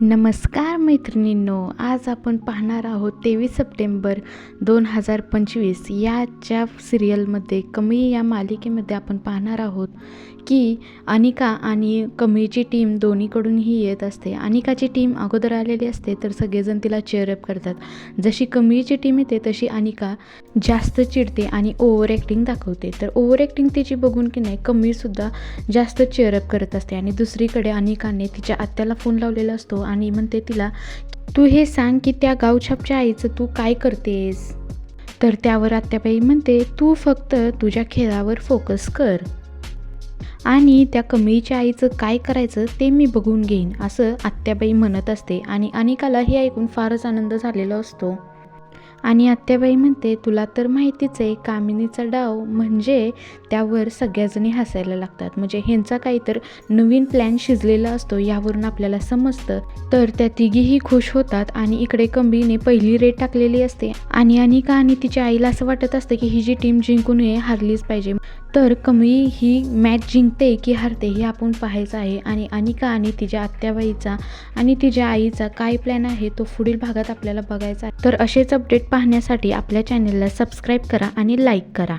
नमस्कार मैत्रिणींनो आज आपण पाहणार आहोत तेवीस सप्टेंबर दोन हजार पंचवीस याच्या सिरियलमध्ये कमी या मालिकेमध्ये आपण पाहणार आहोत की अनिका आणि कमीची टीम दोन्हीकडूनही येत असते. अनिकाची टीम अगोदर आलेली असते तर सगळेजण तिला चेअरअप करतात. जशी कमीची टीम येते तशी अनिका जास्त चिडते आणि ओव्हर ॲक्टिंग दाखवते. तर ओव्हर ॲक्टिंग तिची बघून की नाही कमीसुद्धा जास्त चेअरअप करत असते. आणि दुसरीकडे अनिकाने तिच्या आत्याला फोन लावलेला असतो आणि म्हणते तिला तू हे सांग की त्या गावछापच्या आईचं तू काय करतेस? तर त्यावर आत्याबाई म्हणते तू फक्त तुझ्या खेळावर फोकस कर. आणि त्या कमळीच्या आईचं काय करायचं ते मी बघून घेईन असं आत्याबाई म्हणत असते आणि अनिकाला हे ऐकून फारच आनंद झालेला असतो. आणि आत्याबाई म्हणते तुला तर माहितीच आहे कामिनीचा डाव म्हणजे त्यावर सगळ्याजणी हसायला लागतात. म्हणजे ह्यांचा काहीतर नवीन प्लॅन शिजलेला असतो यावरून आपल्याला समजतं. तर त्या तिघीही खुश होतात आणि इकडे कंबीने पहिली रेट टाकलेली असते. आणि अनिका आणि तिच्या आईला असं वाटत असतं की ही जी टीम जिंकून आहे हारलीच पाहिजे. तर कमी ही मॅच जिंकते की हरते हे आपण पाहायचं आहे. आणि अनिका आणि तिच्या आत्याबाईचा आणि तिच्या आईचा काय प्लॅन आहे तो पुढील भागात आपल्याला बघायचा आहे. तर असेच अपडेट पाहण्यासाठी आपल्या चॅनेलला सबस्क्राईब करा आणि लाईक करा.